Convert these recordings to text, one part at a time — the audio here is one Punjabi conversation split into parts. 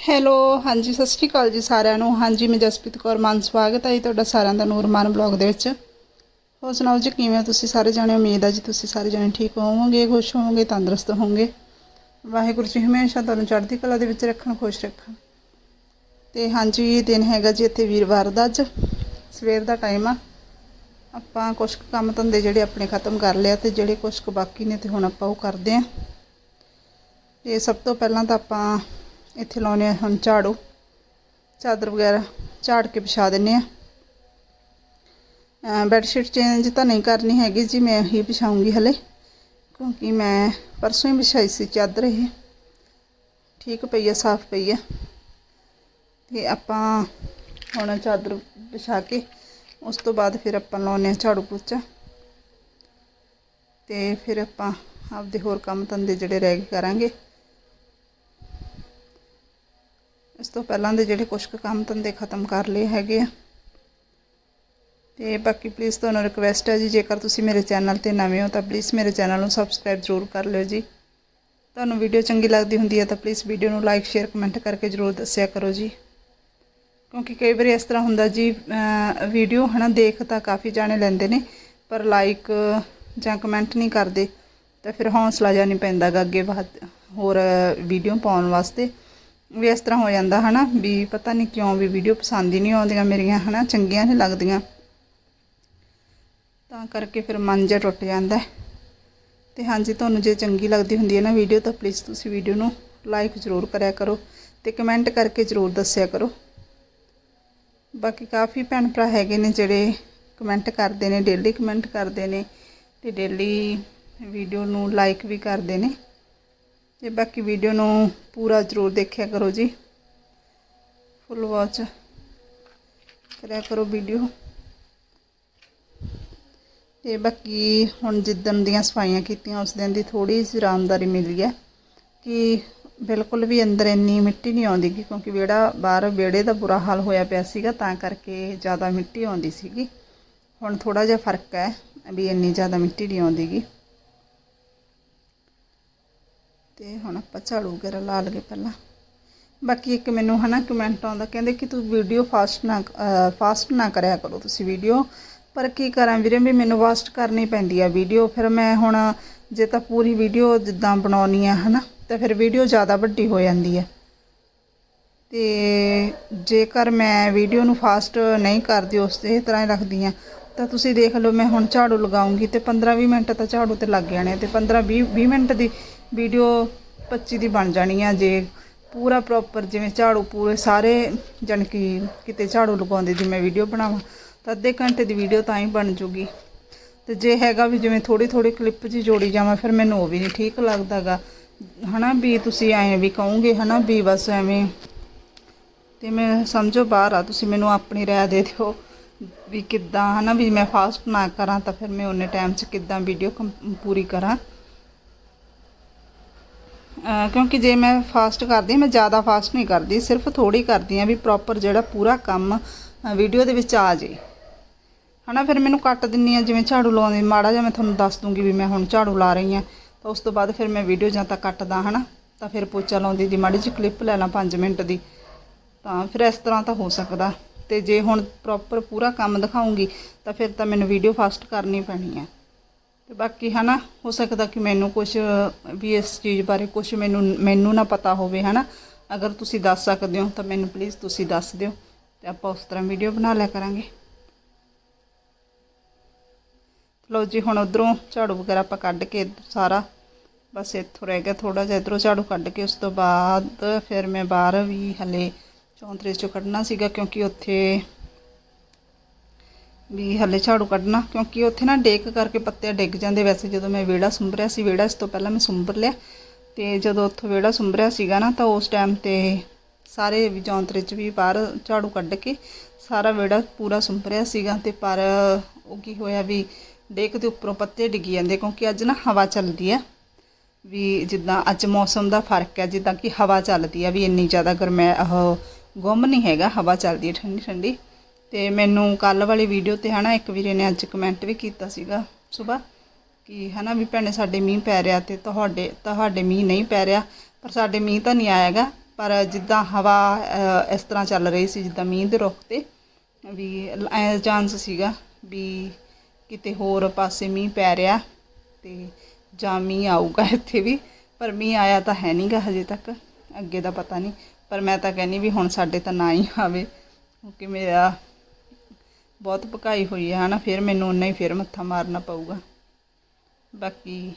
ਹੈਲੋ, ਹਾਂਜੀ, ਸਤਿ ਸ਼੍ਰੀ ਅਕਾਲ ਜੀ ਸਾਰਿਆਂ ਨੂੰ। ਹਾਂਜੀ, ਮੈਂ ਜਸਪ੍ਰੀਤ ਕੌਰ ਮਾਨ, ਸਵਾਗਤ ਹੈ ਜੀ ਤੁਹਾਡਾ ਸਾਰਿਆਂ ਦਾ ਨੂਰਮਾਨ ਬਲੌਗ ਦੇ ਵਿੱਚ। ਹੋਰ ਸੁਣਾਓ ਜੀ, ਕਿਵੇਂ ਹੋ ਤੁਸੀਂ ਸਾਰੇ ਜਾਣੇ? ਉਮੀਦ ਹੈ ਜੀ ਤੁਸੀਂ ਸਾਰੇ ਜਾਣੇ ਠੀਕ ਹੋਵੋਗੇ, ਖੁਸ਼ ਹੋਵੋਗੇ, ਤੰਦਰੁਸਤ ਹੋਵੋਗੇ। ਵਾਹਿਗੁਰੂ ਜੀ ਹਮੇਸ਼ਾ ਤੁਹਾਨੂੰ ਚੜ੍ਹਦੀ ਕਲਾ ਦੇ ਵਿੱਚ ਰੱਖਣ, ਖੁਸ਼ ਰੱਖਣ। ਤੇ ਹਾਂਜੀ ਇਹ ਦਿਨ ਹੈਗਾ ਜੀ ਇੱਥੇ ਵੀਰਵਾਰ ਦਾ ਅੱਜ। ਸਵੇਰ ਦਾ ਟਾਈਮ ਆ। ਆਪਾਂ ਕੁਝ ਕੁ ਕੰਮ ਧੰਦੇ ਜਿਹੜੇ ਆਪਣੇ ਖਤਮ ਕਰ ਲਿਆ ਤੇ ਜਿਹੜੇ ਕੁਝ ਕੁ ਬਾਕੀ ਨੇ ਤੇ ਹੁਣ ਆਪਾਂ ਉਹ ਕਰਦੇ ਆਂ ਤੇ ਸਭ ਤੋਂ ਪਹਿਲਾਂ ਤਾਂ ਆਪਾਂ ਇੱਥੇ ਲਾਉਨੇ ਆ ਹੁਣ ਝਾੜੂ, ਚਾਦਰ ਵਗੈਰਾ ਝਾੜ ਕੇ ਵਿਛਾ ਦਿੰਨੇ ਆ। ਬੈੱਡ ਸ਼ੀਟ ਚੇਂਜ ਤਾਂ ਨਹੀਂ ਕਰਨੀ ਹੈਗੀ ਜੀ, ਮੈਂ ਹੀ ਵਿਛਾਉਂਗੀ ਹਲੇ, ਕਿਉਂਕਿ ਮੈਂ ਪਰਸੋਂ ਹੀ ਵਿਛਾਈ ਸੀ ਚਾਦਰ ਇਹ। ਠੀਕ ਪਈ ਆ, ਸਾਫ਼ ਪਈ ਆ। ਤੇ ਆਪਾਂ ਹੁਣ ਚਾਦਰ ਵਿਛਾ ਕੇ ਉਸ ਤੋਂ ਬਾਅਦ ਫਿਰ ਆਪਾਂ ਲਾਉਨੇ ਆ ਝਾੜੂ ਪੋਚਾ। ਤੇ ਫਿਰ ਆਪਾਂ ਆਪਦੇ ਹੋਰ ਕੰਮ ਧੰਦੇ ਜਿਹੜੇ ਰਹਿ ਗਏ ਕਰਾਂਗੇ। ਇਸ ਤੋਂ ਪਹਿਲਾਂ ਦੇ ਜਿਹੜੇ ਕੁਝ ਕੁ ਕੰਮ ਧੰਦੇ ਖਤਮ ਕਰ ਲਏ ਹੈਗੇ ਆ। ਤੇ ਬਾਕੀ ਪਲੀਜ਼ ਤੁਹਾਨੂੰ ਰਿਕਵੈਸਟ ਹੈ ਜੀ, ਜੇਕਰ ਤੁਸੀਂ ਮੇਰੇ ਚੈਨਲ ਤੇ ਨਵੇਂ ਹੋ ਤਾਂ ਪਲੀਜ਼ ਮੇਰੇ ਚੈਨਲ ਨੂੰ ਸਬਸਕ੍ਰਾਈਬ ਜ਼ਰੂਰ ਕਰ ਲਿਓ ਜੀ। ਤੁਹਾਨੂੰ ਵੀਡੀਓ ਚੰਗੀ ਲੱਗਦੀ ਹੁੰਦੀ ਹੈ ਤਾਂ ਪਲੀਜ਼ ਵੀਡੀਓ ਨੂੰ ਲਾਈਕ ਸ਼ੇਅਰ ਕਮੈਂਟ ਕਰਕੇ ਜ਼ਰੂਰ ਦੱਸਿਆ ਕਰੋ ਜੀ। ਕਿਉਂਕਿ ਕਈ ਵਾਰੀ ਇਸ ਤਰ੍ਹਾਂ ਹੁੰਦਾ ਜੀ ਵੀਡੀਓ ਹਨਾ ਦੇਖ ਤਾਂ ਕਾਫੀ ਜਾਣੇ ਲੈਂਦੇ ਨੇ, ਪਰ ਲਾਈਕ ਜਾਂ ਕਮੈਂਟ ਨਹੀਂ ਕਰਦੇ ਤਾਂ ਫਿਰ ਹੌਸਲਾ ਜਿਹਾ ਨਹੀਂ ਪੈਂਦਾ ਗਾ ਅੱਗੇ ਬਾਅਦ ਹੋਰ ਵੀਡੀਓ ਪਾਉਣ ਵਾਸਤੇ। ਵੀ ਇਸ ਤਰ੍ਹਾਂ ਹੋ ਜਾਂਦਾ, ਹਨਾ, ਵੀ ਪਤਾ ਨਹੀਂ ਕਿਉਂ ਵੀ ਵੀਡੀਓ ਪਸੰਦ ਹੀ ਨਹੀਂ ਆਉਂਦੀਆਂ ਮੇਰੀਆਂ, ਹਨਾ, ਚੰਗੀਆਂ ਨਹੀਂ ਲੱਗਦੀਆਂ। ਤਾਂ ਕਰਕੇ ਫਿਰ ਮਨ ਜਿਹਾ ਟੁੱਟ ਜਾਂਦਾ ਹੈ। ਤੇ ਹਾਂਜੀ, ਤੁਹਾਨੂੰ ਜੇ ਚੰਗੀ ਲੱਗਦੀ ਹੁੰਦੀ ਹੈ ਨਾ ਵੀਡੀਓ ਤਾਂ ਪਲੀਜ਼ ਤੁਸੀਂ ਵੀਡੀਓ ਨੂੰ ਲਾਈਕ ਜ਼ਰੂਰ ਕਰਿਆ ਕਰੋ ਤੇ ਕਮੈਂਟ ਕਰਕੇ ਜ਼ਰੂਰ ਦੱਸਿਆ ਕਰੋ। ਬਾਕੀ ਕਾਫੀ ਭੈਣ ਭਰਾ ਹੈਗੇ ਨੇ ਜਿਹੜੇ ਕਮੈਂਟ ਕਰਦੇ ਨੇ ਡੇਲੀ ਕਮੈਂਟ ਕਰਦੇ ਨੇ ਤੇ ਡੇਲੀ ਵੀਡੀਓ ਨੂੰ ਲਾਈਕ ਵੀ ਕਰਦੇ ਨੇ। ਤੇ ਬਾਕੀ ਵੀਡੀਓ ਨੂੰ ਪੂਰਾ ਜ਼ਰੂਰ ਦੇਖਿਆ ਕਰੋ ਜੀ। ਫੁੱਲ ਵਾਚ ਕਰਿਆ ਕਰੋ ਵੀਡੀਓ ਤੇ ਬਾਕੀ ਹੁਣ ਜਿੱਦਣ ਦੀਆਂ ਸਫਾਈਆਂ ਕੀਤੀਆਂ, ਉਸ ਦਿਨ ਦੀ ਥੋੜੀ ਜਿਹੀ ਆਰਾਮਦਾਰੀ ਮਿਲੀ ਹੈ। ਕਿ ਬਿਲਕੁਲ ਵੀ ਅੰਦਰ ਇੰਨੀ ਮਿੱਟੀ ਨਹੀਂ ਆਉਂਦੀ ਗੀ, ਕਿਉਂਕਿ ਵਿਹੜਾ ਬਾਹਰ ਵਿਹੜੇ ਦਾ ਬੁਰਾ ਹਾਲ ਹੋਇਆ ਪਿਆ ਸੀਗਾ, ਤਾਂ ਕਰਕੇ ਜ਼ਿਆਦਾ ਮਿੱਟੀ ਆਉਂਦੀ ਸੀਗੀ। ਹੁਣ ਥੋੜਾ ਜਿਹਾ ਫ਼ਰਕ ਹੈ ਵੀ ਇੰਨੀ ਜ਼ਿਆਦਾ ਮਿੱਟੀ ਨਹੀਂ ਆਉਂਦੀ ਤੇ ਹੁਣ ਆਪਾਂ ਝਾੜੂ ਵਗੈਰਾ ਲਾ ਲਗੇ ਪਹਿਲਾਂ। ਬਾਕੀ ਇੱਕ ਮੈਨੂੰ ਹਨਾ ਕਮੈਂਟ ਆਉਂਦਾ, ਕਹਿੰਦੇ ਕਿ ਤੂੰ ਵੀਡੀਓ ਫਾਸਟ ਨਾ ਫਾਸਟ ਨਾ ਕਰਿਆ ਕਰੋ ਤੁਸੀਂ ਵੀਡੀਓ ਪਰ ਕੀ ਕਰਾਂ ਵੀਰੇ, ਵੀ ਮੈਨੂੰ ਫਾਸਟ ਕਰਨੀ ਪੈਂਦੀ ਆ ਵੀਡੀਓ ਫਿਰ ਮੈਂ ਹੁਣ ਜੇ ਤਾਂ ਪੂਰੀ ਵੀਡੀਓ ਜਿੱਦਾਂ ਬਣਾਉਣੀ ਆ ਹਨਾ, ਤਾਂ ਫਿਰ ਵੀਡੀਓ ਜ਼ਿਆਦਾ ਵੱਡੀ ਹੋ ਜਾਂਦੀ ਹੈ ਤੇ ਜੇਕਰ ਮੈਂ ਵੀਡੀਓ ਨੂੰ ਫਾਸਟ ਨਹੀਂ ਕਰਦੀ, ਉਸ ਇਹ ਤਰ੍ਹਾਂ ਹੀ ਰੱਖਦੀ ਆ, ਤਾਂ ਤੁਸੀਂ ਦੇਖ ਲਓ ਮੈਂ ਹੁਣ ਝਾੜੂ ਲਗਾਉਂਗੀ ਤੇ 15-20 ਮਿੰਟ ਤਾਂ ਝਾੜੂ ਤੇ ਲੱਗ ਜਾਣੇ ਤੇ 15-20 20 ਮਿੰਟ ਦੀ ਵੀਡੀਓ 25 ਦੀ ਬਣ ਜਾਣੀ ਆ ਜੇ ਪੂਰਾ ਪ੍ਰੋਪਰ ਜਿਵੇਂ ਝਾੜੂ ਪੂਰੇ ਸਾਰੇ ਜਾਣੀ ਕਿ ਕਿਤੇ ਝਾੜੂ ਲਗਾਉਂਦੇ ਦੀ ਮੈਂ ਵੀਡੀਓ ਬਣਾਵਾਂ, ਤਾਂ ਅੱਧੇ ਘੰਟੇ ਦੀ ਵੀਡੀਓ ਤਾਂ ਹੀ ਬਣ ਜੂਗੀ। ਤੇ ਜੇ ਹੈਗਾ ਵੀ ਜਿਵੇਂ ਥੋੜੀ ਥੋੜੀ ਕਲਿੱਪ ਜੀ ਜੋੜੀ ਜਾਵਾਂ, ਫਿਰ ਮੈਨੂੰ ਉਹ ਵੀ ਨਹੀਂ ਠੀਕ ਲੱਗਦਾਗਾ। ਹਨਾ ਵੀ ਤੁਸੀਂ ਐਂ ਵੀ ਕਹੋਗੇ, ਹਨਾ ਵੀ ਬਸ ਐਵੇਂ। ਤੇ ਮੈਂ ਸਮਝੋ ਬਾਹਰ ਆ, ਤੁਸੀਂ ਮੈਨੂੰ ਆਪਣੀ ਰਾਏ ਦੇ ਦਿਓ ਵੀ ਕਿੱਦਾਂ, ਹਨਾ ਵੀ ਮੈਂ ਫਾਸਟ ਨਾ ਕਰਾਂ, ਤਾਂ ਫਿਰ ਮੈਂ ਉਹਨੇ ਟਾਈਮ 'ਚ ਕਿੱਦਾਂ ਵੀਡੀਓ ਪੂਰੀ ਕਰਾਂ। ਕਿਉਂਕਿ ਜੇ ਮੈਂ ਫਾਸਟ ਕਰਦੀ, ਮੈਂ ਜ਼ਿਆਦਾ ਫਾਸਟ ਨਹੀਂ ਕਰਦੀ, ਸਿਰਫ ਥੋੜੀ ਕਰਦੀ ਹਾਂ ਵੀ ਪ੍ਰੋਪਰ ਜਿਹੜਾ ਪੂਰਾ ਕੰਮ ਵੀਡੀਓ ਦੇ ਵਿੱਚ ਆ ਜੇ। ਹਨਾ, ਫਿਰ ਮੈਨੂੰ ਕੱਟ ਦਿੰਨੀ ਆ ਜਿਵੇਂ ਝਾੜੂ ਲਾਉਂਦੀ ਮਾੜਾ ਜਿਹਾ ਮੈਂ ਤੁਹਾਨੂੰ ਦੱਸ ਦੂੰਗੀ ਵੀ ਮੈਂ ਹੁਣ ਝਾੜੂ ਲਾ ਰਹੀ ਆ ਤਾਂ ਉਸ ਤੋਂ ਬਾਅਦ ਫਿਰ ਮੈਂ ਵੀਡੀਓ ਜਾਂ ਤਾਂ ਕੱਟਦਾ, ਹਨਾ। ਤਾਂ ਫਿਰ ਪੋਚਾ ਲਾਉਂਦੀ ਦੀ, ਮਾੜੀ ਜਿਹੀ ਕਲਿੱਪ ਲੈ ਲਾਂ 5 ਮਿੰਟ ਦੀ। ਤਾਂ ਫਿਰ ਇਸ ਤਰ੍ਹਾਂ ਤਾਂ ਹੋ ਸਕਦਾ। ਤੇ ਜੇ ਹੁਣ ਪ੍ਰੋਪਰ ਪੂਰਾ ਕੰਮ ਦਿਖਾਉਂਗੀ, ਤਾਂ ਫਿਰ ਤਾਂ ਮੈਨੂੰ ਵੀਡੀਓ ਫਾਸਟ ਕਰਨੀ ਪੈਣੀ ਹੈ। ਤੇ ਬਾਕੀ ਹਨਾ, ਹੋ ਸਕਦਾ ਕਿ ਮੈਨੂੰ ਕੁਝ ਵੀ ਇਸ ਚੀਜ਼ ਬਾਰੇ ਕੁਝ ਮੈਨੂੰ ਮੈਨੂੰ ਨਾ ਪਤਾ ਹੋਵੇ ਹਨਾ। ਅਗਰ ਤੁਸੀਂ ਦੱਸ ਸਕਦੇ ਹੋ, ਤਾਂ ਮੈਨੂੰ ਪਲੀਜ਼ ਤੁਸੀਂ ਦੱਸ ਦਿਓ ਤੇ ਆਪਾਂ ਉਸ ਤਰ੍ਹਾਂ ਵੀਡੀਓ ਬਣਾ ਲਿਆ ਕਰਾਂਗੇ। ਲਓ ਜੀ, ਹੁਣ ਉਧਰੋਂ ਝਾੜੂ ਵਗੈਰਾ ਆਪਾਂ ਕੱਢ ਕੇ ਸਾਰਾ, ਬਸ ਇੱਥੋਂ ਰਹਿ ਗਿਆ ਥੋੜਾ ਜਿਹਾ, ਇਧਰੋਂ ਝਾੜੂ ਕੱਢ ਕੇ ਉਸ ਤੋਂ ਬਾਅਦ ਫਿਰ ਮੈਂ ਬਾਹਰ ਵੀ ਹਲੇ ਚੌਂਤਰੇ ਚੋਂ ਕੱਢਣਾ ਸੀਗਾ ਕਿਉਂਕਿ ਉੱਥੇ ਵੀ ਹਲੇ ਝਾੜੂ ਕੱਢਣਾ, ਕਿਉਂਕਿ ਉੱਥੇ ਨਾ ਡੇਕ ਕਰਕੇ ਪੱਤੇ ਡਿੱਗ ਜਾਂਦੇ ਵੈਸੇ ਜਦੋਂ ਮੈਂ ਵਿਹੜਾ ਸੁੰਭਰਿਆ ਸੀ, ਵਿਹੜਾ ਇਸ ਤੋਂ ਪਹਿਲਾਂ ਮੈਂ ਸੁੰਭਰ ਲਿਆ। ਤੇ ਜਦੋਂ ਉੱਥੋਂ ਵਿਹੜਾ ਸੁੰਭਰਿਆ ਸੀਗਾ ਨਾ, ਤਾਂ ਉਸ ਟਾਈਮ ਤੇ ਸਾਰੇ ਵੀ ਜੌਂਤਰੇ 'ਚ ਵੀ ਬਾਹਰ ਝਾੜੂ ਕੱਢ ਕੇ ਸਾਰਾ ਵਿਹੜਾ ਪੂਰਾ ਸੁੰਭਰਿਆ ਸੀਗਾ। ਤੇ ਪਰ ਉਹ ਕੀ ਹੋਇਆ ਵੀ ਡੇਕ ਦੇ ਉੱਪਰੋਂ ਪੱਤੇ ਡਿੱਗੀ ਜਾਂਦੇ, ਕਿਉਂਕਿ ਅੱਜ ਨਾ ਹਵਾ ਚੱਲਦੀ ਆ। ਵੀ ਜਿੱਦਾਂ ਅੱਜ ਮੌਸਮ ਦਾ ਫ਼ਰਕ ਹੈ ਜਿੱਦਾਂ ਕਿ ਹਵਾ ਚੱਲਦੀ ਆ ਵੀ ਇੰਨੀ ਜ਼ਿਆਦਾ ਗਰਮੈ, ਉਹ ਗੁੰਮ ਨਹੀਂ ਹੈਗਾ, ਹਵਾ ਚੱਲਦੀ ਹੈ ਠੰਡੀ ਠੰਡੀ ਤੇ ਮੈਨੂੰ ਕੱਲ ਵਾਲੀ ਵੀਡੀਓ ਤੇ ਹਨਾ ਇੱਕ ਵੀਰੇ ਨੇ ਅੱਜ ਕਮੈਂਟ ਵੀ ਕੀਤਾ ਸੀਗਾ ਸਵੇਰ ਕਿ ਹਨਾ ਵੀ ਭੈਣੇ ਸਾਡੇ ਮੀਂਹ ਪੈ ਰਿਹਾ ਤੇ ਤੁਹਾਡੇ ਤੁਹਾਡੇ ਮੀਂਹ ਨਹੀਂ ਪੈ ਰਿਹਾ, ਪਰ ਸਾਡੇ ਮੀਂਹ ਤਾਂ ਨਹੀਂ ਆਏਗਾ ਪਰ ਜਿੱਦਾਂ ਹਵਾ ਇਸ ਤਰ੍ਹਾਂ ਚੱਲ ਰਹੀ ਸੀ, ਜਿੱਦਾਂ ਮੀਂਹ ਦੇ ਰੁੱਖ ਤੇ, ਵੀ ਐ ਚਾਂਸ ਸੀਗਾ ਵੀ ਕਿਤੇ ਹੋਰ ਪਾਸੇ ਮੀਂਹ ਪੈ ਰਿਹਾ ਤੇ ਜਾਂ ਮੀਂਹ ਆਊਗਾ ਇੱਥੇ ਵੀ, ਪਰ ਮੀਂਹ ਆਇਆ ਤਾਂ ਹੈ ਨਹੀਂਗਾ ਹਜੇ ਤੱਕ, ਅੱਗੇ ਦਾ ਪਤਾ ਨਹੀਂ ਪਰ ਮੈਂ ਤਾਂ ਕਹਿੰਨੀ ਵੀ ਹੁਣ ਸਾਡੇ ਤਾਂ ਨਾ ਹੀ ਆਵੇ, ਕਿਉਂਕਿ ਮੇਰਾ ਬਹੁਤ ਪਕਾਈ ਹੋਈ ਹੈ ਹਨਾ? ਫਿਰ ਮੈਨੂੰ ਉਨਾ ਹੀ ਫਿਰ ਮੱਥਾ ਮਾਰਨਾ ਪਊਗਾ। ਬਾਕੀ,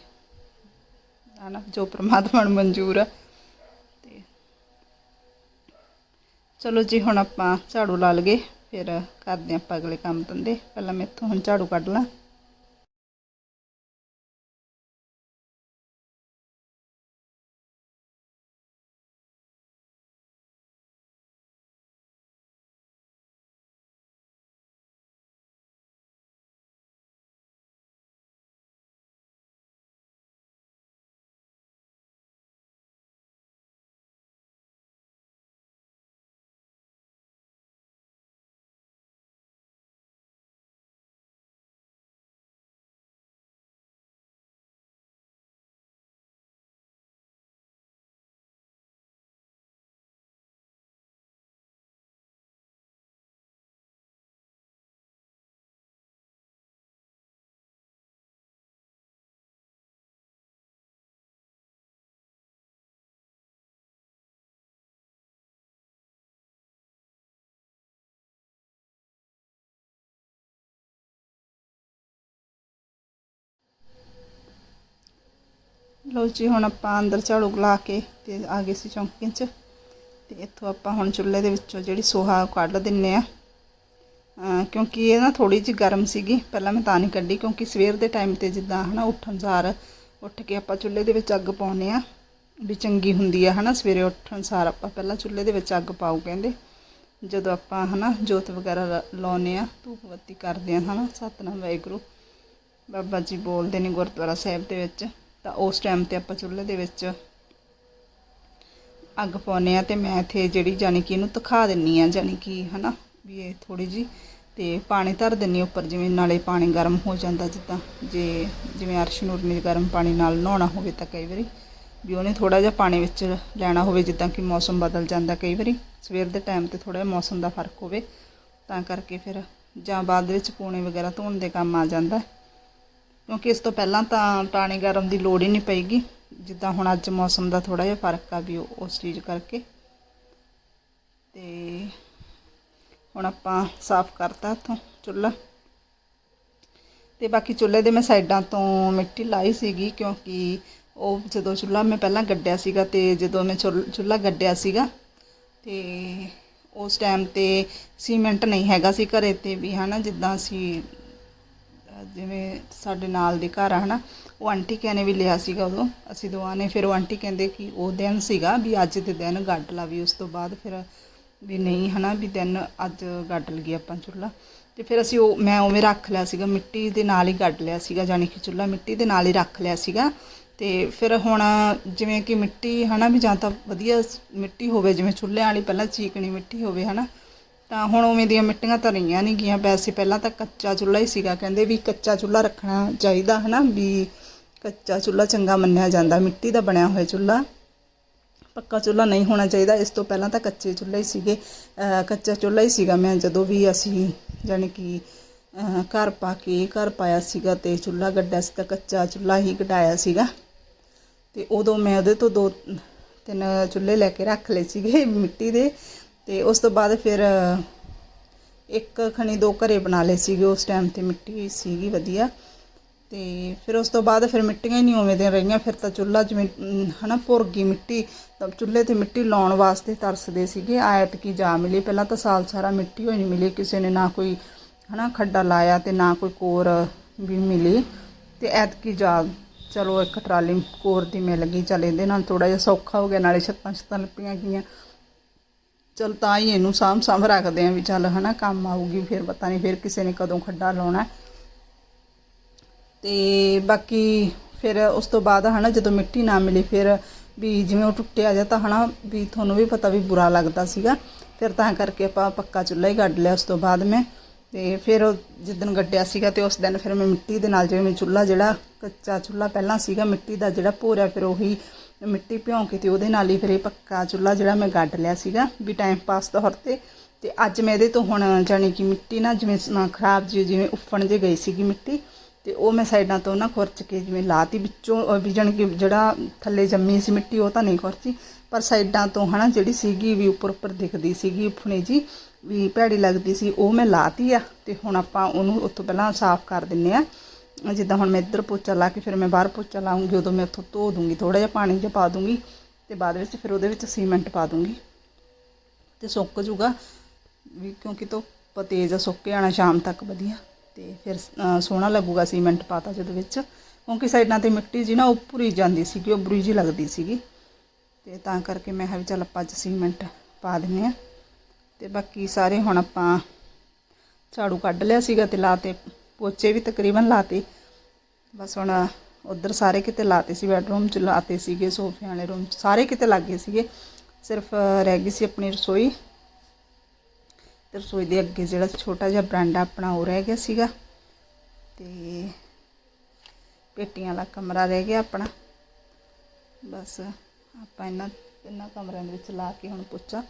ਹਨਾ, ਜੋ ਪ੍ਰਮਾਤਮਾ ਨੂੰ ਮਨਜ਼ੂਰ ਆ। ਤੇ ਚਲੋ ਜੀ, ਹੁਣ ਆਪਾਂ ਝਾੜੂ ਲਾ ਲਈਏ, ਫਿਰ ਕਰਦੇ ਆਪਾਂ ਅਗਲੇ ਕੰਮ ਧੰਦੇ। ਪਹਿਲਾਂ ਮੈਂ ਇੱਥੋਂ ਹੁਣ ਝਾੜੂ ਕੱਢ ਲਾਂ। ਲਓ ਜੀ, ਹੁਣ ਆਪਾਂ ਅੰਦਰ ਝਾੜੂ ਲਾ ਕੇ ਤੇ ਆ ਗਏ ਸੀ ਚੌਂਕੀ 'ਚ। ਤੇ ਇੱਥੋਂ ਆਪਾਂ ਹੁਣ ਚੁੱਲ੍ਹੇ ਦੇ ਵਿੱਚੋਂ ਜਿਹੜੀ ਸੋਹਾ ਉਹ ਕੱਢ ਦਿੰਨੇ ਆ। ਕਿਉਂਕਿ ਇਹ ਨਾ ਥੋੜੀ ਜਿਹੀ ਗਰਮ ਸੀਗੀ, ਪਹਿਲਾਂ ਮੈਂ ਤਾਂ ਨਹੀਂ ਕੱਢੀ ਕਿਉਂਕਿ ਸਵੇਰ ਦੇ ਟਾਈਮ ਤੇ ਜਿੱਦਾਂ ਹਨਾ ਉੱਠਣ ਸਾਰ ਉੱਠ ਕੇ ਆਪਾਂ ਚੁੱਲ੍ਹੇ ਦੇ ਵਿੱਚ ਅੱਗ ਪਾਉਨੇ ਆ, ਵੀ ਚੰਗੀ ਹੁੰਦੀ ਆ ਹਨਾ, ਸਵੇਰੇ ਉੱਠਣ ਸਾਰ ਆਪਾਂ ਪਹਿਲਾਂ ਚੁੱਲ੍ਹੇ ਦੇ ਵਿੱਚ ਅੱਗ ਪਾਉ ਕਹਿੰਦੇ। ਜਦੋਂ ਆਪਾਂ ਹਨਾ ਜੋਤ ਵਗੈਰਾ ਲ- ਲਾਉਂਦੇ ਆ, ਧੂਪ ਬੱਤੀ ਕਰਦੇ ਆ ਹਨਾ, ਸਤਨਾਮ ਵਾਹਿਗੁਰੂ। ਬਾਬਾ ਜੀ ਬੋਲਦੇ ਨੇ ਗੁਰਦੁਆਰਾ ਸਾਹਿਬ ਦੇ ਵਿੱਚ। ਤਾਂ ਉਸ ਟਾਈਮ ਤੇ ਆਪਾਂ ਚੁੱਲ੍ਹੇ ਦੇ ਵਿੱਚ ਅੱਗ ਪਾਉਂਦੇ ਆ ਤੇ ਮੈਂ ਇੱਥੇ ਜਿਹੜੀ ਜਾਨੀ ਕਿ ਇਹਨੂੰ ਤਖਾ ਦਿੰਨੀ ਆ ਜਾਨੀ ਕਿ ਹਨਾ, ਵੀ ਇਹ ਥੋੜੀ ਜੀ ਤੇ ਪਾਣੀ ਧਰ ਦਿੰਨੀ ਉੱਪਰ, ਜਿਵੇਂ ਨਾਲੇ ਪਾਣੀ ਗਰਮ ਹੋ ਜਾਂਦਾ ਜਿੱਦਾਂ, ਜੇ ਜਿਵੇਂ ਅਰਸ਼ ਨੂਰ ਨੇ ਗਰਮ ਪਾਣੀ ਨਾਲ ਨਹਾਉਣਾ ਹੋਵੇ ਤਾਂ ਕਈ ਵਾਰੀ ਵੀ ਉਹਨੇ ਥੋੜਾ ਜਿਹਾ ਪਾਣੀ ਵਿੱਚ ਲੈਣਾ ਹੋਵੇ, ਜਿੱਦਾਂ ਕਿ ਮੌਸਮ ਬਦਲ ਜਾਂਦਾ ਕਈ ਵਾਰੀ, ਸਵੇਰ ਦੇ ਟਾਈਮ ਤੇ ਥੋੜਾ ਮੌਸਮ ਦਾ ਫ਼ਰਕ ਹੋਵੇ, ਤਾਂ ਕਰਕੇ ਫਿਰ ਜਾਂ ਬਾਅਦ ਵਿੱਚ ਪੂਣੇ ਵਗੈਰਾ ਧੋਣ ਦੇ ਕੰਮ ਆ ਜਾਂਦਾ। ਕਿਉਂਕਿ ਇਸ ਤੋਂ ਪਹਿਲਾਂ ਤਾਂ ਪਾਣੀ ਗਰਮ ਦੀ ਲੋੜ ਹੀ ਨਹੀਂ ਪਏਗੀ। ਜਿੱਦਾਂ ਹੁਣ ਅੱਜ ਮੌਸਮ ਦਾ ਥੋੜਾ ਜਿਹਾ ਫ਼ਰਕ ਆ ਵੀ ਉਸ ਚੀਜ਼ ਕਰਕੇ। ਤੇ ਹੁਣ ਆਪਾਂ ਸਾਫ਼ ਕਰਤਾ ਇੱਥੋਂ ਚੁੱਲ੍ਹਾ। ਤੇ ਬਾਕੀ ਚੁੱਲ੍ਹੇ ਦੇ ਮੈਂ ਸਾਈਡਾਂ ਤੋਂ ਮਿੱਟੀ ਲਾਈ ਸੀਗੀ ਕਿਉਂਕਿ ਉਹ ਜਦੋਂ ਚੁੱਲ੍ਹਾ ਮੈਂ ਪਹਿਲਾਂ ਗੱਡਿਆ ਸੀਗਾ ਤੇ ਜਦੋਂ ਮੈਂ ਚੁੱਲ- ਚੁੱਲ੍ਹਾ ਗੱਡਿਆ ਸੀਗਾ, ਤੇ ਉਸ ਟਾਈਮ ਤੇ ਸੀਮੈਂਟ ਨਹੀਂ ਹੈਗਾ ਸੀ ਘਰੇ ਤੇ ਵੀ ਹਨਾ, ਜਿੱਦਾਂ ਅਸੀਂ ਜਿਵੇਂ ਸਾਡੇ ਨਾਲ ਦੇ ਘਰ ਆ, ਹਨਾ, ਉਹ ਆਂਟੀ ਕਹਿੰਨੇ ਵੀ ਲਿਆ ਸੀਗਾ ਉਦੋਂ, ਅਸੀਂ ਦੋਵਾਂ ਨੇ, ਫਿਰ ਉਹ ਆਂਟੀ ਕਹਿੰਦੇ ਕਿ ਉਹ ਦਿਨ ਸੀਗਾ ਵੀ ਅੱਜ ਦੇ ਦਿਨ ਗੱਡ ਲਾ ਵੀ ਉਸ ਤੋਂ ਬਾਅਦ, ਫਿਰ ਵੀ ਨਹੀਂ, ਹਨਾ, ਵੀ ਦਿਨ ਅੱਜ ਗੱਡ ਲਈਏ ਆਪਾਂ ਚੁੱਲ੍ਹਾ। ਤੇ ਫਿਰ ਅਸੀਂ ਉਹ, ਮੈਂ ਉਵੇਂ ਰੱਖ ਲਿਆ ਸੀਗਾ, ਮਿੱਟੀ ਦੇ ਨਾਲ ਹੀ ਗੱਡ ਲਿਆ ਸੀਗਾ, ਜਾਣੀ ਕਿ ਚੁੱਲ੍ਹਾ ਮਿੱਟੀ ਦੇ ਨਾਲ ਹੀ ਰੱਖ ਲਿਆ ਸੀਗਾ। ਤੇ ਫਿਰ ਹੁਣ ਜਿਵੇਂ ਕਿ ਮਿੱਟੀ, ਹਨਾ, ਵੀ ਜਾਂ ਤਾਂ ਵਧੀਆ ਮਿੱਟੀ ਹੋਵੇ, ਜਿਵੇਂ ਚੁੱਲ੍ਹੇ ਵਾਲੀ ਪਹਿਲਾਂ ਚੀਕਣੀ ਮਿੱਟੀ ਹੋਵੇ, ਹਨਾ ਤਾਂ ਹੁਣ ਉਵੇਂ ਦੀਆਂ ਮਿੱਟੀਆਂ ਤਾਂ ਰਹੀਆਂ ਨਹੀਂ ਗੀਆਂ। ਵੈਸੇ ਪਹਿਲਾਂ ਤਾਂ ਕੱਚਾ ਚੁੱਲ੍ਹਾ ਹੀ ਸੀਗਾ। ਕਹਿੰਦੇ ਵੀ ਕੱਚਾ ਚੁੱਲ੍ਹਾ ਰੱਖਣਾ ਚਾਹੀਦਾ, ਹਨਾ? ਵੀ ਕੱਚਾ ਚੁੱਲ੍ਹਾ ਚੰਗਾ ਮੰਨਿਆ ਜਾਂਦਾ। ਮਿੱਟੀ ਦਾ ਬਣਿਆ ਹੋਇਆ ਚੁੱਲ੍ਹਾ, ਪੱਕਾ ਚੁੱਲ੍ਹਾ ਨਹੀਂ ਹੋਣਾ ਚਾਹੀਦਾ। ਇਸ ਤੋਂ ਪਹਿਲਾਂ ਤਾਂ ਕੱਚੇ ਚੁੱਲ੍ਹੇ ਹੀ ਸੀਗੇ। ਕੱਚਾ ਚੁੱਲ੍ਹਾ ਹੀ ਸੀਗਾ ਮੈਂ ਜਦੋਂ ਵੀ ਅਸੀਂ ਜਾਣੀ ਕਿ ਘਰ ਪਾ ਕੇ ਘਰ ਪਾਇਆ ਸੀਗਾ ਤੇ ਚੁੱਲ੍ਹਾ ਗੱਡਿਆ ਸੀ ਤਾਂ ਕੱਚਾ ਚੁੱਲ੍ਹਾ ਹੀ ਕਢਾਇਆ ਸੀਗਾ। ਤੇ ਉਦੋਂ ਮੈਂ ਉਹਦੇ ਤੋਂ ਦੋ ਤਿੰਨ ਚੁੱਲ੍ਹੇ ਲੈ ਕੇ ਰੱਖ ਲਏ ਸੀਗੇ ਮਿੱਟੀ ਦੇ। ਤੇ ਉਸ ਤੋਂ ਬਾਅਦ ਫਿਰ ਇੱਕ ਖਣੀ ਦੋ ਘਰੇ ਬਣਾ ਲਏ ਸੀਗੇ ਉਸ ਟਾਈਮ ਤੇ ਮਿੱਟੀ ਸੀਗੀ ਵਧੀਆ। ਤੇ ਫਿਰ ਉਸ ਤੋਂ ਬਾਅਦ ਫਿਰ ਮਿੱਟੀਆਂ ਹੀ ਨਹੀਂ ਉਵੇਂ ਦੀਆਂ ਰਹੀਆਂ ਫਿਰ ਤਾਂ ਚੁੱਲ੍ਹਾ ਜਿਵੇਂ ਅਮ, ਹਨਾ ਭੁਰ ਗਈ ਮਿੱਟੀ ਤਾਂ ਚੁੱਲ੍ਹੇ ਤੇ ਮਿੱਟੀ ਲਾਉਣ ਵਾਸਤੇ ਤਰਸਦੇ ਸੀਗੇ ਆਇਤ ਕੀ ਜਾ ਮਿਲੀ। ਪਹਿਲਾਂ ਤਾਂ ਸਾਲ ਸਾਰਾ ਮਿੱਟੀ ਹੋਈ ਨਹੀਂ ਮਿਲੀ ਕਿਸੇ ਨੇ ਨਾ ਕੋਈ ਹਨਾ ਖੱਡਾ ਲਾਇਆ ਤੇ ਨਾ ਕੋਈ ਕੋਰ ਵੀ ਮਿਲੀ। ਤੇ ਐਤਕੀ ਜਾ ਚਲੋ ਇੱਕ ਟਰਾਲੀ ਕੋਰ ਦੀ ਮਿਲ ਗਈ ਚੱਲ ਇਹਦੇ ਨਾਲ ਥੋੜਾ ਜਿਹਾ ਸੌਖਾ ਹੋ ਗਿਆ ਨਾਲੇ ਛੱਤਾਂ ਛੱਤਾਂ ਲੱਪੀਆਂ ਗਈਆਂ। ਚਲ ਤਾਂ ਹੀ ਇਹਨੂੰ ਸਾਂਭ ਸਾਂਭ ਰੱਖਦੇ ਆਂ ਵੀ ਚੱਲ ਹਨਾ ਕੰਮ ਆਊਗੀ, ਫਿਰ ਪਤਾ ਨਹੀਂ ਫਿਰ ਕਿਸੇ ਨੇ ਕਦੋਂ ਖੱਡਾ ਲਾਉਣਾ। ਤੇ ਬਾਕੀ ਫਿਰ ਉਸ ਤੋਂ ਬਾਅਦ ਹਨਾ ਜਦੋਂ ਮਿੱਟੀ ਨਾ ਮਿਲੀ, ਫਿਰ ਵੀ ਜਿਵੇਂ ਉਹ ਟੁੱਟਿਆ ਜਾਂ ਤਾਂ ਹਨਾ ਵੀ ਤੁਹਾਨੂੰ ਵੀ ਪਤਾ ਵੀ ਬੁਰਾ ਲੱਗਦਾ ਸੀਗਾ। ਫਿਰ ਤਾਂ ਕਰਕੇ ਆਪਾਂ ਪੱਕਾ ਚੁੱਲ੍ਹਾ ਹੀ ਕੱਢ ਲਿਆ ਉਸ ਤੋਂ ਬਾਅਦ ਮੈਂ। ਤੇ ਫਿਰ ਉਹ ਜਿੱਦਣ ਗੱਡਿਆ ਸੀਗਾ ਤੇ ਉਸ ਦਿਨ ਫਿਰ ਮੈਂ ਮਿੱਟੀ ਦੇ ਨਾਲ ਜਿਵੇਂ ਮੈਂ ਚੁੱਲ੍ਹਾ ਜਿਹੜਾ ਕੱਚਾ ਚੁੱਲ੍ਹਾ ਪਹਿਲਾਂ ਸੀਗਾ, ਮਿੱਟੀ ਦਾ ਜਿਹੜਾ ਭੋਰਿਆ, ਫਿਰ ਉਹੀ ਮਿੱਟੀ ਭਿਉਂ ਕੇ ਤੇ ਉਹਦੇ ਨਾਲ ਹੀ ਫਿਰ ਇਹ ਪੱਕਾ ਚੁੱਲ੍ਹਾ ਜਿਹੜਾ ਮੈਂ ਗੱਡ ਲਿਆ ਸੀਗਾ ਵੀ ਟਾਈਮ ਪਾਸ ਤੌਰ ਤੇ। ਤੇ ਅੱਜ ਮੈਂ ਇਹਦੇ ਤੋਂ ਹੁਣ ਜਾਣੀ ਕਿ ਮਿੱਟੀ ਨਾ ਜਿਵੇਂ ਖਰਾਬ ਜਿਹੀ ਜਿਵੇਂ ਉੱਫਣ ਜੇ ਗਈ ਸੀਗੀ ਮਿੱਟੀ, ਤੇ ਉਹ ਮੈਂ ਸਾਈਡਾਂ ਤੋਂ ਨਾ ਖੁਰਚ ਕੇ ਜਿਵੇਂ ਲਾਤੀ ਵਿੱਚੋਂ ਵੀ ਜਾਣੀ ਕਿ ਜਿਹੜਾ ਥੱਲੇ ਜੰਮੀ ਸੀ ਮਿੱਟੀ ਉਹ ਤਾਂ ਨਹੀਂ ਖੁਰਚੀ, ਪਰ ਸਾਈਡਾਂ ਤੋਂ ਹਨਾ ਜਿਹੜੀ ਸੀਗੀ ਵੀ ਉੱਪਰ ਉੱਪਰ ਦਿਖਦੀ ਸੀਗੀ ਉਫਣੇ ਜੀ ਵੀ ਭੈੜੀ ਲੱਗਦੀ ਸੀ, ਉਹ ਮੈਂ ਲਾਤੀ ਆ। ਤੇ ਹੁਣ ਆਪਾਂ ਉਹਨੂੰ ਉੱਥੋਂ ਪਹਿਲਾਂ ਸਾਫ਼ ਕਰ ਦਿੰਨੇ ਆ। ਜਿੱਦਾਂ ਹੁਣ ਮੈਂ ਇੱਧਰ ਪੋਚਾ ਲਾ ਕੇ ਫਿਰ ਮੈਂ ਬਾਹਰ ਪੋਚਾ ਲਾਉਂਗੀ, ਉਦੋਂ ਮੈਂ ਉੱਥੋਂ ਧੋ ਦੂੰਗੀ ਥੋੜਾ ਜਿਹਾ ਪਾਣੀ ਜਿਹਾ ਪਾ ਦੂੰਗੀ ਤੇ ਬਾਅਦ ਵਿੱਚ ਫਿਰ ਉਹਦੇ ਵਿੱਚ ਸੀਮੈਂਟ ਪਾ ਦੂੰਗੀ। ਤੇ ਸੁੱਕ ਜੂਗਾ ਵੀ ਕਿਉਂਕਿ ਧੁੱਪ ਤੇਜ਼ ਆ, ਸੁੱਕ ਕੇ ਸ਼ਾਮ ਤੱਕ ਵਧੀਆ। ਤੇ ਫਿਰ ਸੋਹਣਾ ਲੱਗੂਗਾ ਸੀਮੈਂਟ ਪਾਤਾ ਜਦੋਂ ਵਿੱਚ। ਕਿਉਂਕਿ ਸਾਈਡਾਂ ਤੇ ਮਿੱਟੀ ਜੀ ਨਾ ਉੱਪਰ ਹੀ ਜਾਂਦੀ ਸੀਗੀ, ਉਹ ਬੁਰੀ ਜੀ ਲੱਗਦੀ ਸੀਗੀ। ਤੇ ਤਾਂ ਕਰਕੇ ਮੈਂ ਕਿਹਾ ਵੀ ਚੱਲ ਆਪਾਂ ਅੱਜ ਸੀਮੈਂਟ ਪਾ ਦਿੰਨੇ ਆ ਤੇ ਬਾਕੀ ਸਾਰੇ ਹੁਣ ਆਪਾਂ ਝਾੜੂ ਕੱਢ ਲਿਆ ਸੀਗਾ ਤੇ ਲਾਤੇ ਪੋਚੇ ਵੀ ਤਕਰੀਬਨ ਲਾਤੇ। ਬਸ ਹੁਣ ਉਧਰ ਸਾਰੇ ਕਿਤੇ ਲਾਤੇ ਸੀ, ਬੈਡਰੂਮ ਚ ਲਾਤੇ ਸੀਗੇ ਸੋਫੇ ਵਾਲੇ ਰੂਮ ਚ। ਸਾਰੇ ਕਿਤੇ ਲੱਗੇ ਸੀਗੇ। ਸਿਰਫ ਰਹਿ ਗਈ ਸੀ ਆਪਣੀ ਰਸੋਈ। ਤੇ ਰਸੋਈ ਦੇ ਅੱਗੇ ਜਿਹੜਾ ਛੋਟਾ ਜਿਹਾ ਬਰਾਂਡਾ ਆਪਣਾ ਉਹ ਰਹਿ ਗਿਆ ਸੀਗਾ। ਤੇ ਪੇਟੀਆਂ ਵਾਲਾ ਕਮਰਾ ਰਹਿ ਗਿਆ ਆਪਣਾ। ਬਸ ਆਪਾਂ ਇਹਨਾਂ ਇਹਨਾਂ ਕਮਰਿਆਂ ਦੇ ਵਿੱਚ ਲਾ ਕੇ ਹੁਣ ਪੋਚਾ।